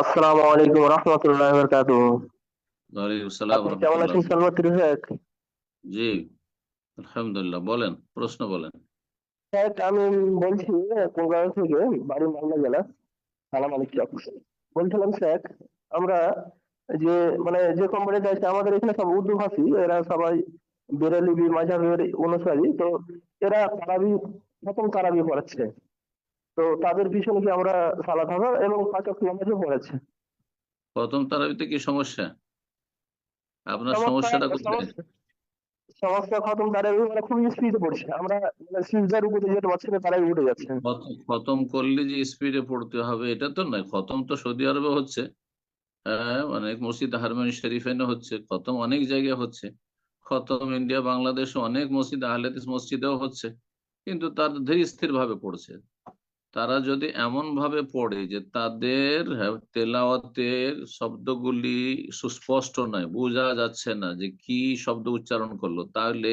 আসসালামু আলাইকুম রহমতুল্লাহ বরকাতুহ। ওয়ালাইকুম আসসালাম আপনি কেমন আছেন রহমতুল্লাহ। সালমাত শেখ জি আলহামদুলিল্লাহ। বলেন প্রশ্ন বলেন। শেখ আমি বলছি কলকাতা থেকে বাড়ি মালদা জেলা সালাম আলিক চক বলছিলাম শেখ আমরা যে মানে যে কোম্পানিতে আছে আমাদের এখানে সব উর্দু ভাষী এরা সবাই বেরেলিবি মাঝাবের অনুসারী তো এরা তারাবি প্রথম তারাবি পড়াচ্ছে। তো তাদের পিছনে কি আমরা সালাত এবং পাচক নামাজও পড়েছে। প্রথম তারাবিতে কি সমস্যা? আপনার সমস্যাটা কোথায়? সমস্যা। খতম তারাবি মানে খুবই স্পিডে পড়ছে। আমরা মানে সিজদার উপরে যেতে পারছি না তারাবি উঠে যাচ্ছে। খতম করলে যে স্পিডে পড়তে হবে এটা তো নয়। খতম তো সৌদি আরবে হচ্ছে। হ্যাঁ অনেক মসজিদ হারমান শরীফেনে হচ্ছে। খতম অনেক জায়গায় হচ্ছে। খতম ইন্ডিয়া বাংলাদেশ অনেক মসজিদ আহলেদিস মসজিদেও হচ্ছে। কিন্তু তার ধীর স্থির ভাবে পড়ছে। তারা যদি এমন ভাবে পড়ে যে তাদের হ্যাঁ, তেলাওয়াতের শব্দগুলি সুস্পষ্ট নয় বোঝা যাচ্ছে না যে কি শব্দ উচ্চারণ করল তাহলে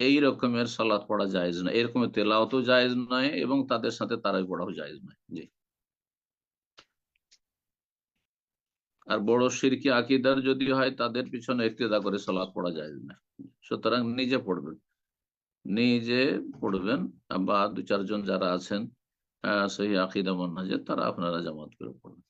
এই রকমের সালাত পড়া জায়েজ নয়। এরকম তেলাওয়াতও জায়েজ নয় এবং তাদের সাথে তারাই পড়াও জায়েজ নয়। জি। আর বড় সিরকি আকিদার যদি হয় তাদের পিছনে ইক্তিদা করে সালাত পড়া যায় না। সুতরাং নিজে পড়বেন। নিজে পড়বেন বা দু চারজন যারা আছেন সহি আকিদা মন্নাজের তারা আপনারা জামাত করে পড়বেন।